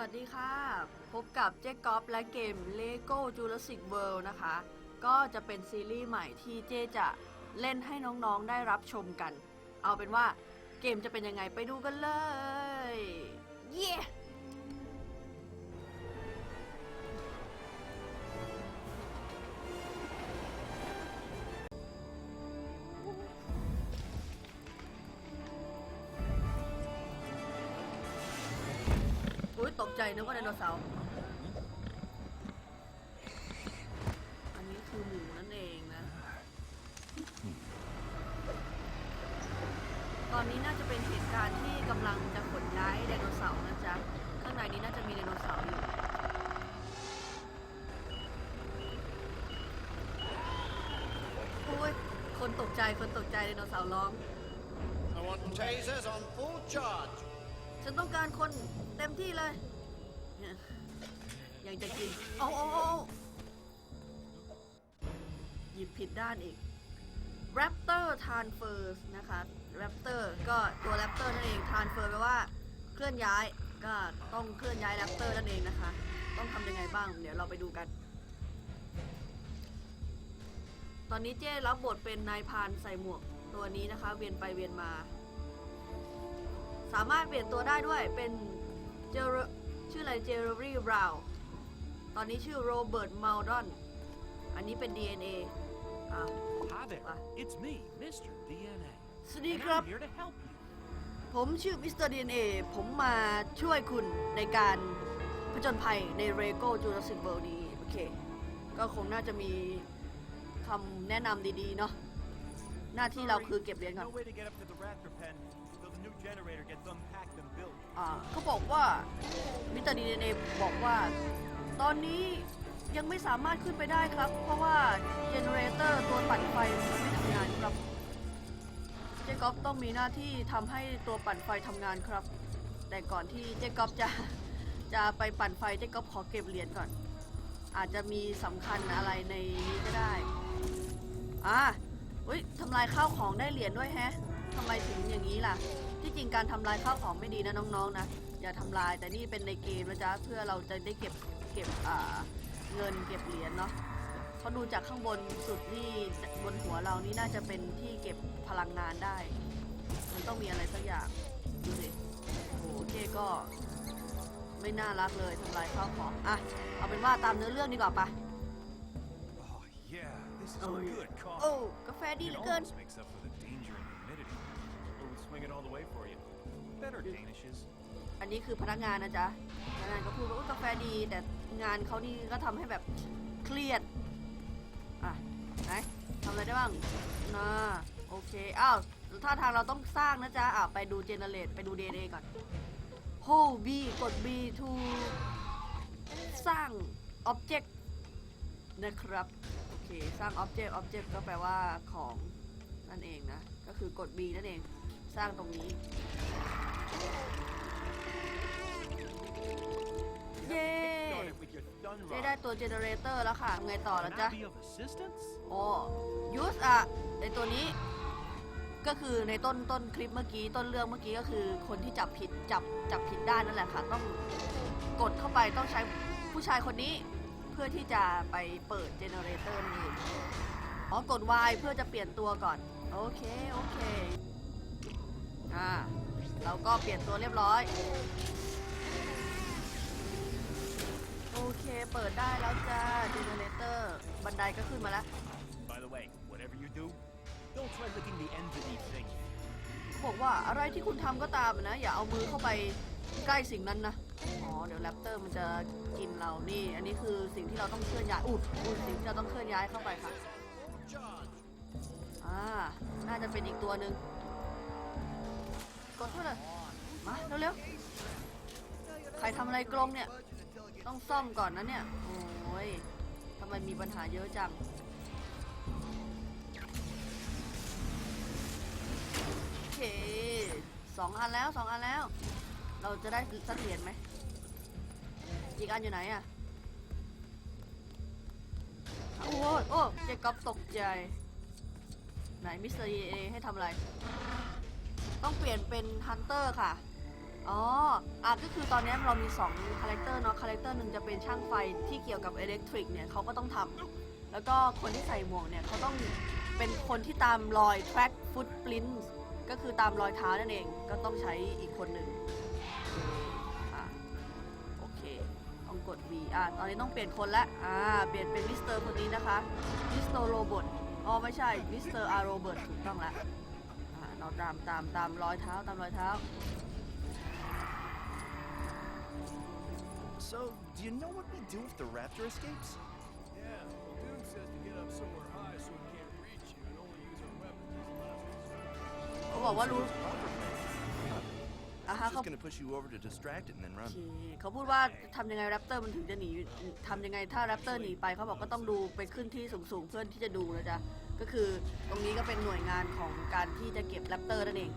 วัสดีค่ะ พบกับเจ๊ก๊อฟและเกม LEGO Jurassic World นะคะ ก็จะเป็นซีรีส์ใหม่ที่เจ๊จะเล่นให้น้องๆได้รับชมกัน เอาเป็นว่าเกมจะเป็นยังไงไปดูกันเลย เย้อุ้ ยตกใจนึกว่าไดโนเสาร์อันนี้คือหมูนั่นเองนะ ตอนนี้น่าจะเป็นเหตุการณ์ที่กำลังจะขนย้ายไดโนเสาร์นะจ๊ะ ข้างในนี้น่าจะมีไดโนเสาร์อยู่อุ้ยคนตกใจคนตกใจไดโนเสาร์ร้อง I want tasers on full charge. ฉันต้องการคนเต็มที่เลยเนี่ ยังจะกิน เอาเอาเอาหยิบผิดด้านอีก Raptor Transfers นะคะ Raptor ก็ตัว Raptor นั่นเอง Transfer แปลว่าเคลื่อนย้ายก็ต้องเคลื่อนย้าย Raptor นั่นเองนะคะ ต้องทำยังไงบ้าง เดี๋ยวเราไปดูกัน ตอนนี้เจ้รับบทเป็นนายพานใส่หมวกตัวนี้นะคะ เวียนไปเวียนมา สามารถเปลี่ยนตัวได้ด้วยเป็นเจอ ชื่ออะไรเจอร์รี่บราวตอนนี้ชื่อโรเบิร์ตมาลดอน อันนี้เป็น DNA อะ Hi there. Bye. It's me, Mr. DNA. สวัสดี And ครับ I'm here to help you. ผมชื่อมิสเตอร์ DNA ผมมาช่วยคุณในการผจญภัยในเรโก้จูราสสิกเวิลด์นี้ โอเค ก็คงน่าจะมีคำแนะนำดีๆ เนาะหน้าที่เราคือเก็บเหรียญก่อน No way to get up to the raptor pen อ่าเขาบอกว่ามิสเตอร์ดีเอบอกว่า ตอนนี้ยังไม่สามารถขึ้นไปได้ครับ เพราะว่าเจเนเรเตอร์ตัวปั่นไฟมันไม่ทำงานครับ เจคอบต้องมีหน้าที่ทำให้ตัวปั่นไฟทำงานครับ แต่ก่อนที่เจคอบจะจะไปปั่นไฟเจคอบขอเก็บเหรียญก่อน อาจจะมีสำคัญอะไรในนี้ก็ได้อ่าอุ้ยทำลายข้าวของได้เหรียญด้วยแฮะทำไมถึงอย่างนี้ล่ะ ที่จริงการทำลายข้าวของไม่ดีนะน้องๆนะอย่าทำลายแต่นี่เป็นในเกมนะจ๊ะเพื่อเราจะได้เก็บเก็บอ่าเงินเก็บเหรียญเนาะเขาดูจากข้างบนสุดที่บนหัวเรานี่น่าจะเป็นที่เก็บพลังงานได้ มันต้องมีอะไรสักอย่างดูสิโอ้โหเจ๊ก็ไม่น่ารักเลยทำลายข้าวของอะเอาเป็นว่าตามเนื้อเรื่องดีกว่าปะ Oh, yeah, this is Oh, yeah. good coffee. โอ้กาแฟดีเห It ลือเกิน อันนี้คือพนักงานนะจ๊ะพนักงานก็พูดว่ากาแฟดีแต่งานเขานี่ก็ทำให้แบบเครียด อะไหนทำอะไรได้บ้างนะโอเค อ้าวท่าทางเราต้องสร้างนะจ๊ะอะไปดูเจเนเรตไปดู DNA ก่อน Hold B กด B to สร้าง Object นะครับ โอเค สร้าง Object Object ก็แปลว่าของนั่นเองนะ ก็คือกด B นั่นเอง สร้างตรงนี้ เย้ Start it with your stun เจ๊ได้ rod. ตัวเจเนเรเตอร์แล้วค่ะไงต่อ Can ละจ๊ะ I be of assistance? โอ้ยูสอะในตัวนี้ ก็คือในต้นต้นคลิปเมื่อกี้ต้นเรื่องเมื่อกี้ก็คือคนที่จับผิดจับจับผิดด้านนั่นแหละค่ะ ต้องกดเข้าไปต้องใช้ผู้ชายคนนี้เพื่อที่จะไปเปิดเจเนเรเตอร์นั่นเองอ๋อกด Y เพื่อจะเปลี่ยนตัวก่อน โอเค โอเค อ่า เราก็เปลี่ยนตัวเรียบร้อย โอเค เปิดได้แล้วจ้าเจเนเรเตอร์ บันไดก็ขึ้นมาแล้ว By the way, whatever you do, don't try licking the ends of these things. บอกว่าอะไรที่คุณทำก็ตามนะ อย่าเอามือเข้าไปใกล้สิ่งนั้นนะ อ๋อ เดี๋ยวแรปเตอร์มันจะกินเรานี่ อันนี้คือสิ่งที่เราต้องเคลื่อนย้ายอุดอุดสิ่งที่เราต้องเคลื่อนย้ายเข้าไปค่ะ Full charge. อ่า น่าจะเป็นอีกตัวหนึ่ง กดเข้าเลยมาเร็วๆ ใครทำอะไรกลงเนี่ย ต้องซ่อมก่อนนะเนี่ย โอ้ยทำไมมีปัญหาเยอะจัง โอเคสองอันแล้วสองอันแล้ว เราจะได้สักเหรียญไหม อีกอันอยู่ไหนอะโอ้โหโอ้เจ๊ก๊อฟตกใจ ไหนมิสเตอร์เอให้ทำอะไร ต้องเปลี่ยนเป็นฮันเตอร์ค่ะ อ๋ออะก็คือตอนนี้เรามี2คาแรคเตอร์เนาะ คาแรคเตอร์หนึ่งจะเป็นช่างไฟที่เกี่ยวกับอิเล็กทริกเนี่ยเขาก็ต้องทำแล้วก็คนที่ใส่หมวกเนี่ยเขาต้องเป็นคนที่ตามรอย track footprint ก็คือตามรอยเท้านั่นเอง ก็ต้องใช้อีกคนหนึ่งอะโอเค ต้องกด V อะตอนนี้ต้องเปลี่ยนคนละ อ่า เปลี่ยนเป็นมิสเตอร์คนนี้นะคะ มิสเตอร์โรบอทอ๋อไม่ใช่ มิสเตอร์อาร์โรเบิร์ตถูกต้องละอ่า เราตามตามตามรอยเท้าตามรอยเท้า So, do you know what we do if the raptor escapes? Yeah, well, Doom says to get up somewhere high so he can't reach you and only use our weapons as last resort. เขาบอกว่ารู้ Proper plan. อะฮะ It's เขา just gonna push you over to distract it and then โอ run. เคเขาพูดว่าทำยังไงแรปเตอร์มันถึงจะหนีทำยังไงถ้าแรปเตอร์หนีไปเขาบอกก็ต้องดูไปขึ้นที่สูงๆเพื่อที่จะดูนะจ๊ะ ก็คือตรงนี้ก็เป็นหน่วยงานของการที่จะเก็บแรปเตอร์นั่นเอง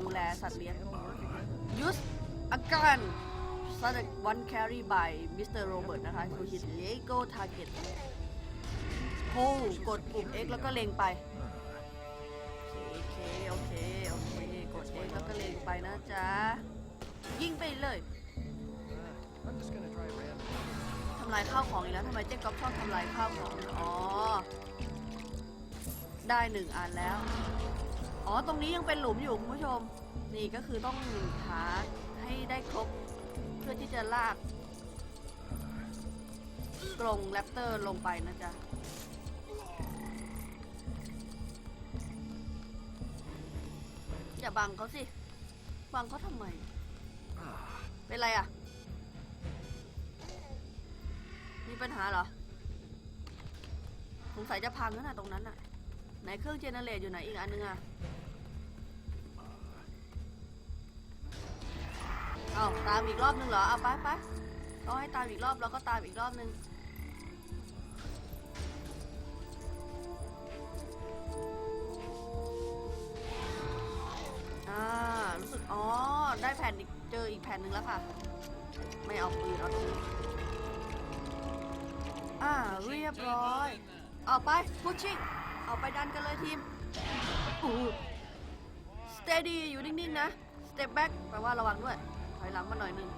ดูแลสัตว์เลี้ยง use a gun such one carry by Mr. Robert นะคะ to hit Lego target โฮกดปุ่ม X แล้วก็เล็งไป โอเค โอเค โอเค กด X แล้วก็เล็งไปนะจ๊ะ ยิงไปเลยทำลายข้าวของอีกแล้วทำไมเจ๊ก๊อฟชอบทำลายข้าวของ อ๋อ ได้หนึ่งอันแล้ว อ๋อ ตรงนี้ยังเป็นหลุมอยู่คุณผู้ชม นี่ก็คือต้องหาให้ได้ครบ เพื่อที่จะลากกรงแรปเตอร์ลงไปนะจ๊ะ อย่าบังเขาสิ บังเขาทำไม เป็นไรอะ มีปัญหาเหรอสงสัยจะพังแล้วนะตรงนั้นน่ะ ไหนเครื่องเจเนเรตอยู่ไหนอีกอันนึงอะเอาตามอีกรอบนึงเหรอ เอาไปไปเขาให้ตามอีกรอบแล้วก็ตามอีกรอบนึง อ่า รู้สึก อ๋อ ได้แผ่นอีกเจออีกแผ่นหนึ่งแล้วค่ะ ไม่เอาปืนเอาตรงนี้อ่า เรียบร้อย เอาไป pushing เอาไปดันกันเลยทีมอู้ steady อยู่นิ่งๆนะ step back แปลว่าระวังด้วย ถอยหลังมาหน่อยนึง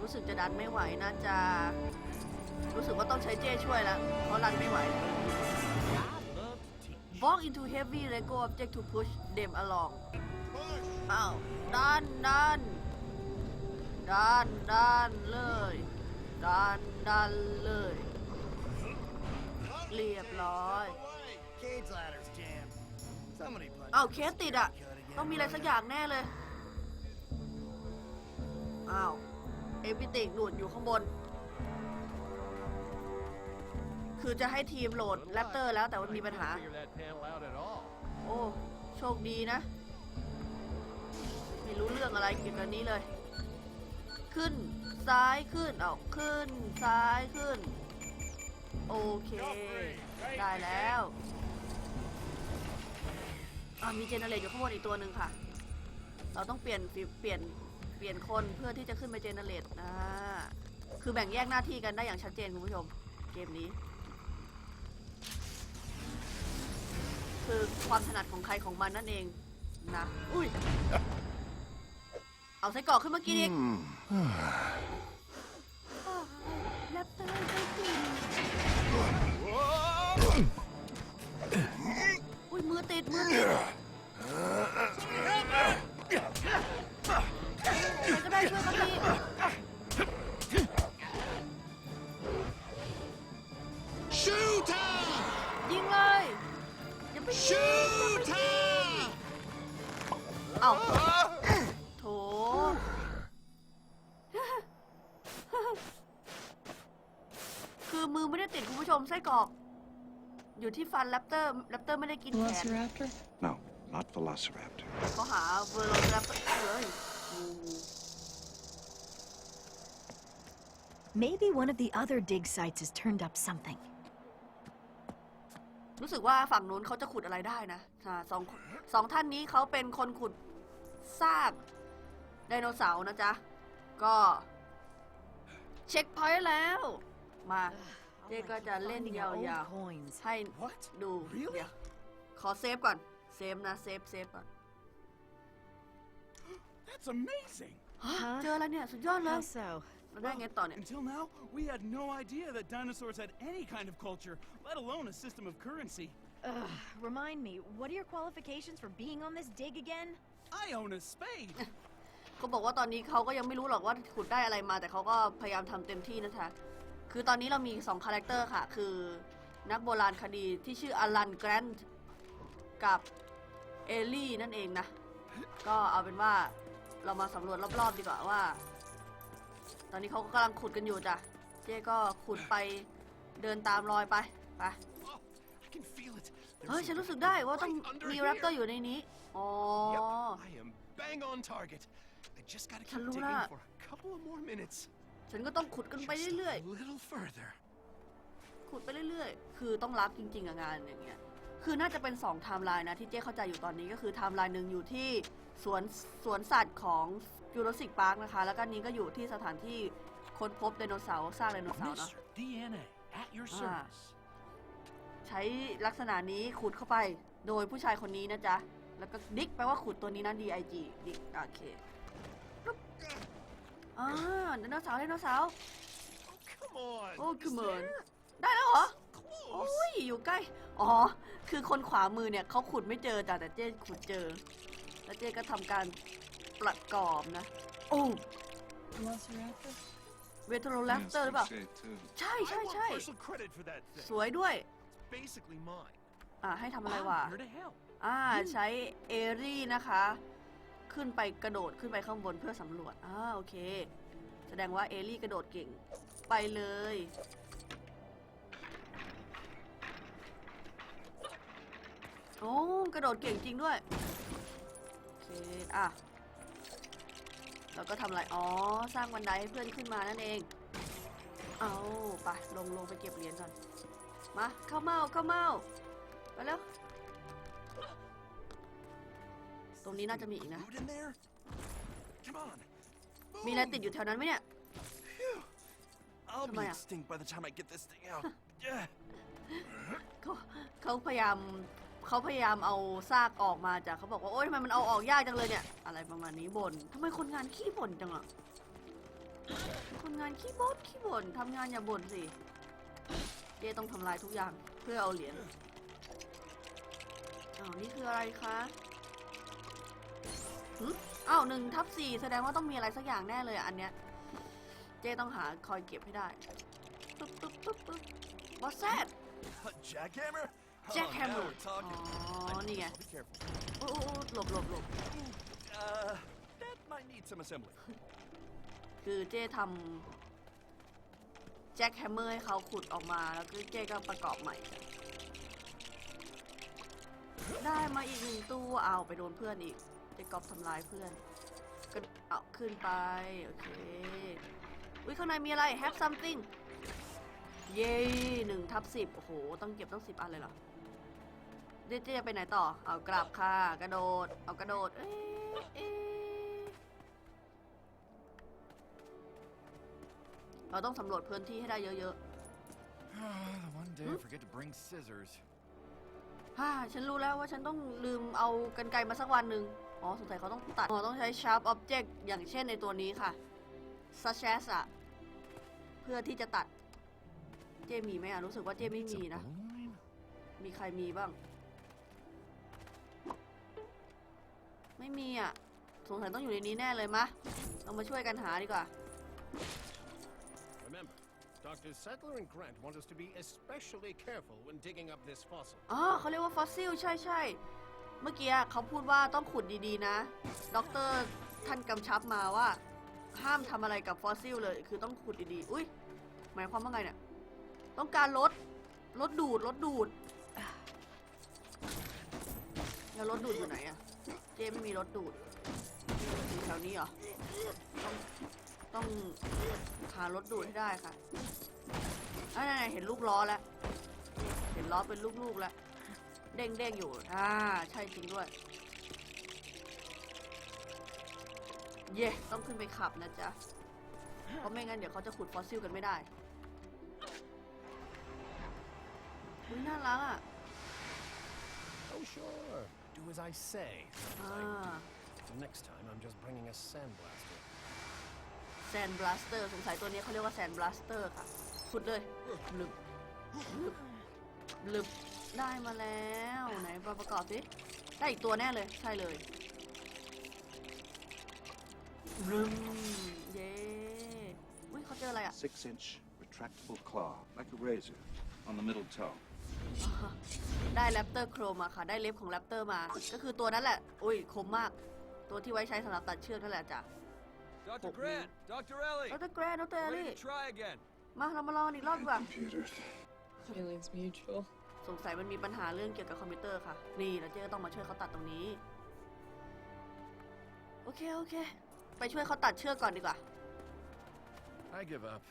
รู้สึกจะดันไม่ไหวน่าจะรู้สึกว่าต้องใช้เจ้ช่วยแล้วเพราะดันไม่ไหว walk into heavy Lego object to push them along อ้าวดันดันดันดันเลยดันดันเลย เรียบร้อย Cage ladder's jammed. Somebody punch อ้าวเคสติดอะ ต้องมีอะไรสักอย่างแน่เลย อ้าว เอพิติกหลุดอยู่ข้างบน คือจะให้ทีมโหลดแรปเตอร์แล้วแต่มันมีปัญหา Figure that panel out at all. โอ้ โชคดีนะ ไม่รู้เรื่องอะไรเกี่ยวกับนี้เลย ขึ้นซ้ายขึ้น เอาขึ้นซ้ายขึ้น โอเค ได้แล้วอ่ามีเจเนเรตอยู่ข้างบนอีกตัวหนึ่งค่ะ เราต้องเปลี่ยนฟิเปลี่ยนเปลี่ยนคนเพื่อที่จะขึ้นไปเจเนเรตอ่าคือแบ่งแยกหน้าที่กันได้อย่างชัดเจนคุณผู้ชม เกมนี้ คือความถนัดของใครของมันนั่นเองนะ อุ้ย เอาไส้กรอกขึ้นมากินอีกแรปเตอร์ไส้ก รอ ที่ฟันแรปเตอร์แรปเตอร์ไม่ได้กินแขน Velociraptor? No, not Velociraptor. เขาหาเวอร์โรแรปเตอร์เลยงูงู Maybe one of the other dig sites has turned up something. รู้สึกว่าฝั่งนู้นเขาจะขุดอะไรได้นะอ่าสองสองท่านนี้เขาเป็นคนขุดซากไดโนเสาร์นะจ๊ะ ก็ เช็คพอยต์แล้ว มา เจ๊ก็จะเล่น Finding ยา our ว old coins. ๆให้ What? ดู Really? เดี๋ยวขอเซฟก่อน เซฟนะ เซฟเซฟก่อน That's amazing. ฮะเจออะไรเนี่ย สุดยอดเลย How so? เราได้ไงต่อเนี่ย Until now, we had no idea that dinosaurs had any kind of culture, let alone a system of currency. Ugh, remind me, what are your qualifications for being on this dig again? I own a spade. เขาบอกว่าตอนนี้เขาก็ยังไม่รู้หรอกว่าขุดได้อะไรมา แต่เขาก็พยายามทำเต็มที่นะคะ คือตอนนี้เรามี2คาแรคเตอร์ค่ะ คือนักโบราณคดีที่ชื่ออลันแกรนต์กับเอลลี่นั่นเองนะ ก็เอาเป็นว่าเรามาสำรวจรอบๆดีกว่าว่า ตอนนี้เขาก็กำลังขุดกันอยู่จ้ะ เจ๊ก็ขุดไปเดินตามรอยไปไป Oh, I can feel it. เฮ้ย There's ฉันรู้สึกได้ว่าต้อง right under มี here. แรปเตอร์อยู่ในนี้ อ๋อ Yep, I am bang on target. I just gotta keep ฉันรู้ digging ละ for a couple of more minutes. ฉันก็ต้องขุดกันไป Just เรื่อย a little further. ๆขุดไปเรื่อยๆ คือต้องรักจริงๆอะงานอย่างเงี้ย คือน่าจะเป็น2ไทม์ไลน์นะที่เจ๊เข้าใจอยู่ตอนนี้ก็คือไทม์ไลน์หนึ่งอยู่ที่สวนสวนสัตว์ของจูราสสิกพาร์คนะคะ แล้วก็นี้ก็อยู่ที่สถานที่ค้นพบไดโนเสาร์สร้างไดโนเสาร์เนาะ Mr. DNA, at your Ah. service. ใช้ลักษณะนี้ขุดเข้าไปโดยผู้ชายคนนี้นะจ๊ะ แล้วก็ดิกแปลว่าขุดตัวนี้นะ D I G ดิกโอเคปึ๊บ อ่าไดโนเสาร์ไดโนเสาร์ Come on. โอ้ คือเหมือน There. ได้แล้วเหรอ Close. โอ้ยอยู่ใกล้ อ๋อ คือคนขวามือเนี่ยเขาขุดไม่เจอจ้ะแต่เจ๊ขุดเจอ แล้วเจ๊ก็ทำการประกอบนะ โอ้เวทโรแรปเตอร์หรือเปล่า ใช่ใช่ I want ใช่ partial credit for that ส thing. วยด้วย Basically mine. อ่าให้ทำอะไร I'm วะ here to help. อ่า ใช้เอรี่นะคะ ขึ้นไปกระโดดขึ้นไปข้างบนเพื่อสำรวจอ่าโอเค แสดงว่าเอรี่กระโดดเก่ง ไปเลย โอ้กระโดดเก่งจริงด้วย โอเค อะแล้วก็ทำอะไร อ๋อ สร้างบันไดให้เพื่อนขึ้นมานั่นเอง เอาไปลงลงไปเก็บเหรียญก่อน มา เข้าเมาเข้าเมาไปแล้ว ตรงนี้น่าจะมีอีกนะ Food in there? Come on. มีอะไรติดอยู่แถวนั้นไหมเนี่ย I'll be Come on. extinct by the time I get this thing out. Yeah. เขาเขาพยายามเขาพยายามเอาซากออกมาจากเขาบอกว่า โอ๊ยทำไมมันเอาออกยากจังเลยเนี่ย อะไรประมาณนี้บ่นทำไมคนงานขี้บ่นจังอะคนงานขี้บ่นขี้บ่นทำงานอย่าบ่นสิเจต้องทำลายทุกอย่างเพื่อเอาเหรียญอ้าวนี่คืออะไรคะหึ อ้าวหนึ่งทับสี่แสดงว่าต้องมีอะไรสักอย่างแน่เลยอะอันเนี้ย เจต้องหาคอยเก็บให้ได้ปึ๊บปึ๊บปึ๊บปึ๊บบอสแซด A jackhammer? Oh, Jackhammer. now we're talking. Oh, I- nigga. Be careful. โอ้โอ้โอ้หลบหลบหลบ Uh, that might need some assembly. คือเจ้ทำแจ็คแฮมเมอร์ให้เขาขุดออกมาแล้วก็เจ้ก็ประกอบใหม่ ได้มาอีกหนึ่งตัวเอาไปโดนเพื่อนอีก เจ๊กอบทำลายเพื่อนก็เอาขึ้นไป โอเคอุ้ยข้างในมีอะไร have something เย้หนึ่งทับสิบโอ้โห ต้องเก็บต้องสิบอันเลยเหรอเจ๊เจ๊จะไปไหนต่อ เอากลับค่ะ กระโดด เอากระโดด เอ๊ะเอ๊ะเราต้องสำรวจพื้นที่ให้ได้เยอะ One day I forget to bring scissors. ๆฮ่าฉันรู้แล้วว่าฉันต้องลืมเอากันไกรมาสักวันหนึ่ง อ๋อสงสัยเขาต้องตัด อ๋อต้องใช้ sharp object อย่างเช่นในตัวนี้ค่ะ such as อะเพื่อที่จะตัด เจมีไหมอะรู้สึกว่าเจไม่มีนะ Bowline? มีใครมีบ้าง ไม่มีอะสงสัยต้องอยู่ในนี้แน่เลยมะ เรามาช่วยกันหาดีกว่า Remember, Doctors Settler and Grant want us to be especially careful when digging up this fossil. อ๋อเขาเรียกว่าฟอสซิลใช่ใช่ เมื่อกี้เขาพูดว่าต้องขุดดีๆนะด็อกเตอร์ท่านกำชับมาว่า ห้ามทำอะไรกับฟอสซิลเลย คือต้องขุดดีๆ อุ้ยหมายความว่าไงเนี่ย ต้องการลดลดดูดลดดูด แล้วรถดูดอยู่ไหนอะเจไม่มีรถดูดอยู่แถวนี้เหรอ ต้องต้องหารถดูดให้ได้ค่ะอ่าไหนเห็นลูกล้อแล้ว เห็นล้อเป็นลูกๆแล้ว เด้งเด้งๆอยู่ อ่า ใช่จริงด้วย เย่ต้องขึ้นไปขับนะจ๊ะ เพราะไม่งั้นเดี๋ยวเขาจะขุดฟอสซิลกันไม่ได้อุ๊ยน่ารักอะ Oh, sure. Do as I say. อ่า Next time, I'm just bringing a sandblaster. นบลัสเตอร์สงสัยตัวนี้เขาเรียกว่าแซนบลัสเตอร์ค่ะขุดเลยหลึบหลึบห ลึบได้มาแล้วไหนมาประกอบสิได้อีกตัวแน่เลย ใช่เลยรึมเย้อุ้ยเขาเจออะไรอะ Six inch retractable claw, like a razor, on the middle toe. ได้แรปเตอร์โครมาค่ะ ได้เล็บของแรปเตอร์มา ก็คือตัวนั้นแหละ อุ้ยคมมาก ตัวที่ไว้ใช้สำหรับตัดเชือกนั่นแหละจ้ะ Dr. Grant, Dr. Ellie, ดรแกรนดรเอล ready ลี่ to try again. มาเรามาลองกันอีกรอบดีกว่า Computers. Feelings mutual. สงสัยมันมีปัญหาเรื่องเกี่ยวกับคอมพิวเตอร์ค่ะ นี่แล้วเจ๊ก็ต้องมาช่วยเขาตัดตรงนี้ โอเค โอเค ไปช่วยเขาตัดเชือกก่อนดีกว่า I give up.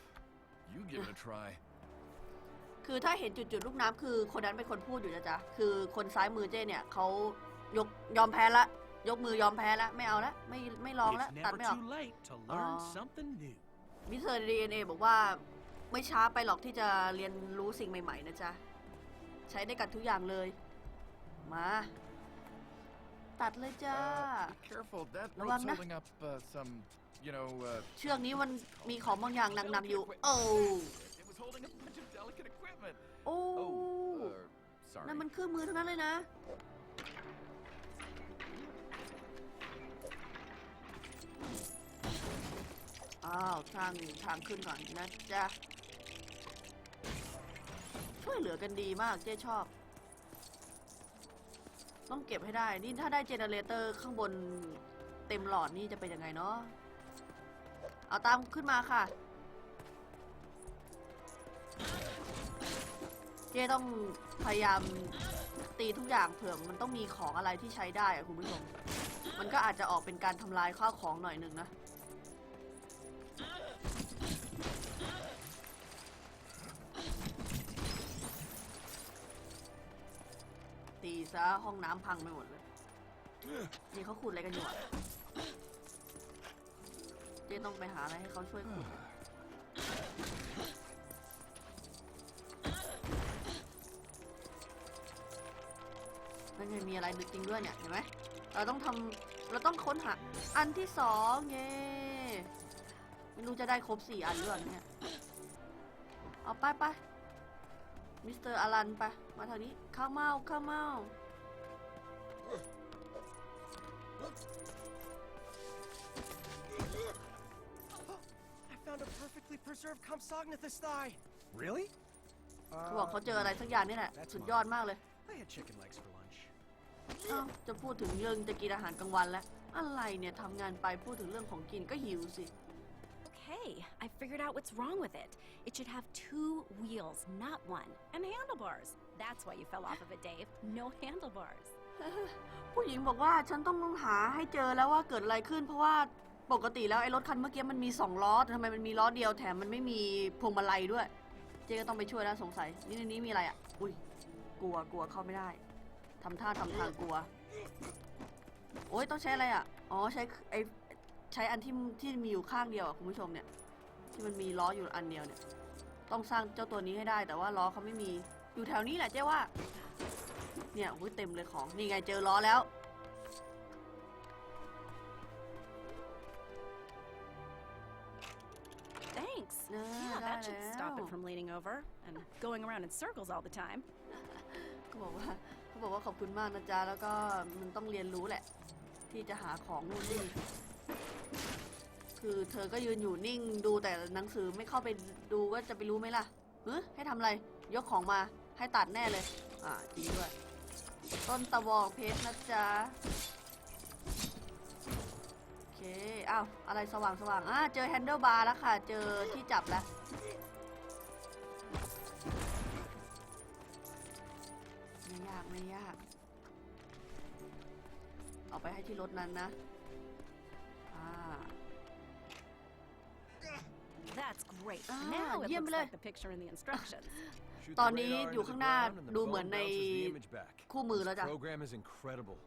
You give it a try. คือถ้าเห็นจุดๆลูกน้ำคือคนนั้นเป็นคนพูดอยู่นะจ๊ะ คือคนซ้ายมือเจ้เนี่ยเขายกยอมแพ้ละ ยกมือยอมแพ้ละ ไม่เอาละ ไม่ไม่ลองละ It's ตัด never ไม่ออก too late to learn Aw. something new. มิสเตอร์ดีเอ็นเอบอกว่าไม่ช้าไปหรอกที่จะเรียนรู้สิ่งใหม่ ๆ นะจ๊ะ ใช้ได้กับทุกอย่างเลย มา ตัดเลยจ้า Uh, be careful. That ระ rope's วังนะ holding up uh, some, you know, uh, เชือกนี้มันมีของบางอย่างหนักๆอยู่ โอ้ it was holding a bunch of delicate equipment. โอ้ Oh, uh, sorry. นั่นมันเครื่องมือทั้งนั้นเลยนะ อ้าวทางทางขึ้นก่อนนะจ๊ะ ยเหลือกันดีมากเจ๊ชอบ ต้องเก็บให้ได้ นี่ถ้าได้เจเนเรเตอร์ข้างบนเต็มหลอดนี่จะเป็นยังไงเนาะ เอาตามขึ้นมาค่ะ เจ๊ต้องพยายามตีทุกอย่างเผื่อมันต้องมีของอะไรที่ใช้ได้อะคุณผู้ชม มันก็อาจจะออกเป็นการทำลายข้าวของหน่อยหนึ่งนะ ซะห้องน้ำพังไปหมดเลยนี่เขาขุดอะไรกันอยู่อะเจ๊ต้องไปหาอะไรให้เขาช่วยขุดนั่นไงมีอะไรจริงด้วยเนี่ยเห็นไหมเราต้องทำเราต้องค้นหาอันที่สองเย้ไม่รู้จะได้ครบสี่อันหรือเปล่าเนี่ยเอาไปไปมิสเตอร์อลันไปมาทางนี้ข้าวเมาข้าวเมา found a perfectly preserved Compsognathus thigh. Really? เขาบอกเขาเจออะไรสักอย่างนี่แหละ สุดยอดมากเลย I had chicken legs for lunch. เอ้าจะพูดถึงเรื่องจะกินอาหารกลางวันแล้ว อะไรเนี่ยทำงานไปพูดถึงเรื่องของกินก็หิวสิ Okay, I figured out what's wrong with it. It should have two wheels, not one, and handlebars. That's why you fell off of it, Dave. No handlebars. ผู้หญิงบอกว่าฉันต้องหาให้เจอแล้วว่าเกิดอะไรขึ้น เพราะว่า ปกติแล้วไอ้รถคันเมื่อกี้มันมีสองล้อแต่ทำไมมันมีล้อเดียวแถมมันไม่มีพวงมาลัยด้วย เจ๊ก็ต้องไปช่วยแล้วสงสัย นี่ในนี้มีอะไรอะ อุ้ย กลัวกลัวเข้าไม่ได้ทำท่าทำทางกลัว โอ้ยต้องใช้อะไรอะ อ๋อใช้ไอ้ใช้อันที่ที่มีอยู่ข้างเดียวอะคุณผู้ชมเนี่ย ที่มันมีล้ออยู่อันเดียวเนี่ย ต้องสร้างเจ้าตัวนี้ให้ได้ แต่ว่าล้อเขาไม่มี อยู่แถวนี้แหละเจ๊ว่า เนี่ยโอ้ยเต็มเลยของ นี่ไงเจอล้อแล้ว No, yeah, that should stop no. it from leaning over and going around in circles all the time. เขาบอกว่าเขาบอกว่าขอบคุณมากนะจ๊ะแล้วก็มันต้องเรียนรู้แหละ ที่จะหาของนู่นนี่คือเธอก็ยืนอยู่นิ่งดูแต่หนังสือไม่เข้าไปดูก็จะไปรู้ไหมล่ะเฮ้ยให้ทำอะไร ยกของมาให้ตัดแน่เลย อ่าจริงด้วย ต้นตะวอกเพชรนะจ๊ะโอเคอ้าวอะไรสว่างสว่างอ่าเจอแฮนเดิลบาร์แล้วค่ะ เจอที่จับแล้ว ไม่ยากไม่ยาก เอาไปให้ที่รถนั้นนะ อ่า That's great. Ah, now it yeah, looks but like the picture in the instructions. Shoot ตอน the นี้ radar อยู่ into ข้าง the หน้า ground and the ดูเหมือน phone ใน bounces the image back. คู่มือแล้ว This จ้ะ program is incredible.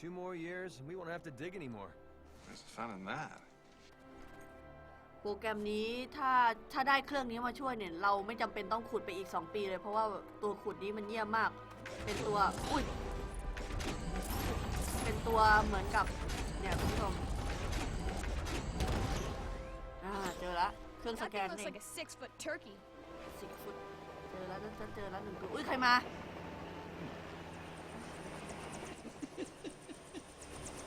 Two more years and we won't have to dig anymore. There's the fun in that. โปรแกรมนี้ถ้าถ้าได้เครื่องนี้มาช่วยเนี่ย เราไม่จำเป็นต้องขุดไปอีก 2 ปีเลย เพราะว่าตัวขุดนี้มันเยี่ยมมาก เป็นตัว อุ้ย เป็นตัวเหมือนกับ เนี่ยคุณผู้ชมอ่าเครื่องส That แก thing น looks เอง like a six foot turkey. สิบฟุตเจอแล้วจะเจอแล้วหนึ่งตัวอุ้ยใครมา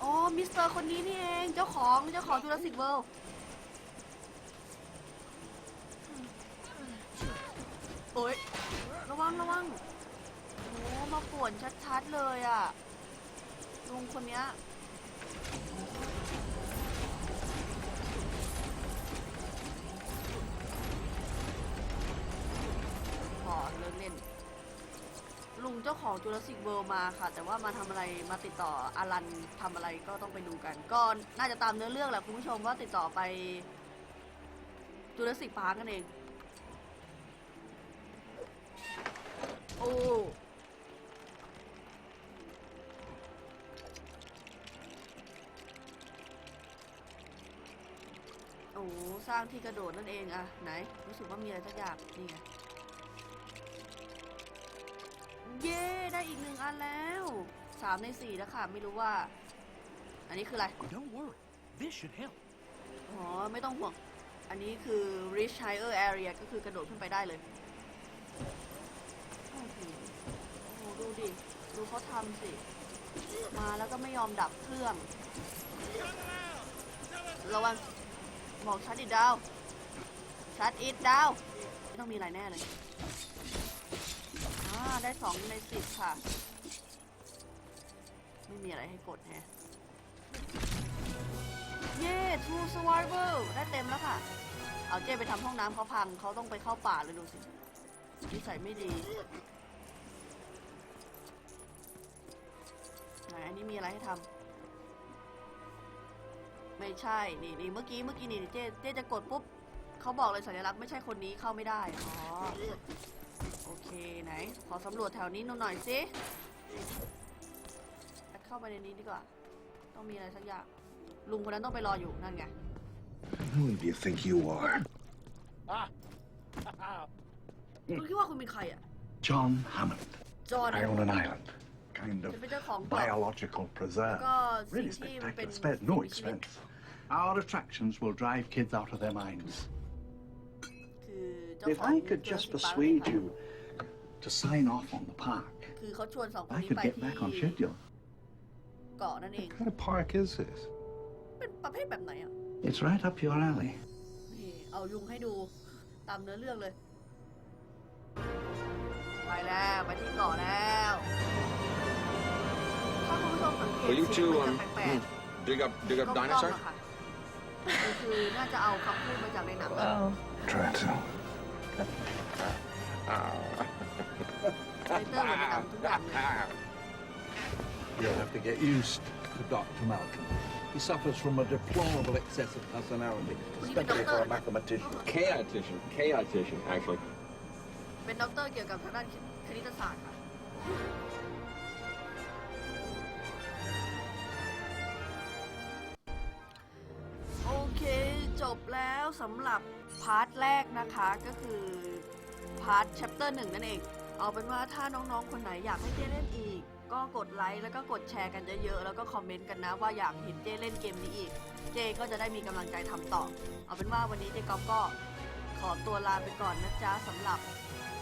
อ๋อมิสเตอร์คนนี้นี่เองเจ้าของเจ้าของจูราสสิกเวิลด์โอ้ยระวังระวังโอ้มาป่วนชัดๆเลยอะลุงคนเนี้ยขอเลิกเล่น ลุงเจ้าของจูราสสิกเวิลด์มาค่ะ แต่ว่ามาทำอะไรมาติดต่ออารันทำอะไรก็ต้องไปดูกัน ก็น่าจะตามเนื้อเรื่องแหละคุณผู้ชมว่าติดต่อไปจูราสสิกพาร์กกันเอง โอ้โอ้สร้างที่กระโดดนั่นเองอะไหน รู้สึกว่ามีอะไรสักอย่างนี่ไง เย้ได้อีกหนึ่งอันแล้วสามในสี่แล้วค่ะ ไม่รู้ว่า อันนี้คืออะไร Don't worry. This should help. อ๋อ ไม่ต้องห่วง อันนี้คือ reach higher area ก็คือกระโดดขึ้นไปได้เลยโอ้โหโอ้โหดูดิ ดูเขาทำสิ มาแล้วก็ไม่ยอมดับเครื่อง ระวัง บอกชัดอิดดาว ชัดอิดดาว ไม่ต้องมีอะไรแน่เลยอ่า ได้สองในสิบค่ะ ไม่มีอะไรให้กดแฮะเย้ True Survival ได้เต็มแล้วค่ะ เอาเจ้ไปทำห้องน้ำเขาพังเขาต้องไปเข้าป่าเลยดูสินิสัยไม่ดีไหนอันนี้มีอะไรให้ทำไม่ใช่ นี่นี่เมื่อกี้เมื่อกี้นี่เจ๊เจ๊จะกดปุ๊บเขาบอกเลยสัญลักษณ์ไม่ใช่คนนี้เข้าไม่ได้ อ๋อ โอเคไหน ขอสำรวจแถวนี้หน่อยสิเข้าไปในนี้ดีกว่า ต้องมีอะไรสักอย่าง ลุงคนนั้นต้องไปรออยู่นั่นไง Who do you think you are? คุณคิดว่าคุณเป็นใครอะ John Hammond. จอห์น I own an island. Kind จะ of เป็นเจ้าของเกาะ biological preserve. ก็ สิ่ง Really ที่มันเป็น spectacular. Spared no สิ่งมีชีวิต expense. Our attractions will drive kids out of their minds. คือเจ้า If ของ I could just persuade you to sign off on the park, คือเขาชวนสองคน I นี้ could ไป get ที่ back on schedule. เกาะนั่นเอง What kind of park is this? เป็นประเภทแบบไหนอะ It's right up your alley. นี่เอายุงให้ดูตามเนื้อเรื่องเลย ไปแล้วไปที่เกาะแล้ว ถ้าคุณผู้ชมสังเกต Will you เสียง two มัน um, จะแปลก dig up dig ๆ up กล้องๆ dinosaurs? อะค่ะก็คือน่าจะเอาคำพูดมาจากในหนังอะ Oh. Try to. ไฟเตอร์เหมือนในหนังทุกอย่างเลย You'll have to get used to Dr. Malcolm. He suffers from a deplorable excess of personality, especially for a mathematician. Chaotician, chaotician, actually. เป็นด็อกเตอร์เกี่ยวกับทางด้านคณิตศาสตร์ค่ะ โอเค จบแล้วสำหรับพาร์ทแรกนะคะ ก็คือพาร์ท chapter หนึ่งนั่นเอง เอาเป็นว่าถ้าน้องๆ คนไหนอยากให้เจ้เล่นอีก ก็กดไลค์แล้วก็กดแชร์กันเยอะๆ แล้วก็คอมเมนต์กันนะว่าอยากเห็นเจ้เล่นเกมนี้อีก เจก็จะได้มีกำลังใจทำต่อ เอาเป็นว่าวันนี้เจก๊อฟก็ขอตัวลาไปก่อนนะจ๊ะสำหรับ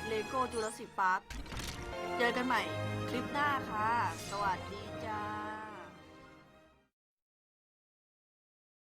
เลโก้จูราสสิกพาร์คเจอกันใหม่คลิปหน้าค่ะ สวัสดี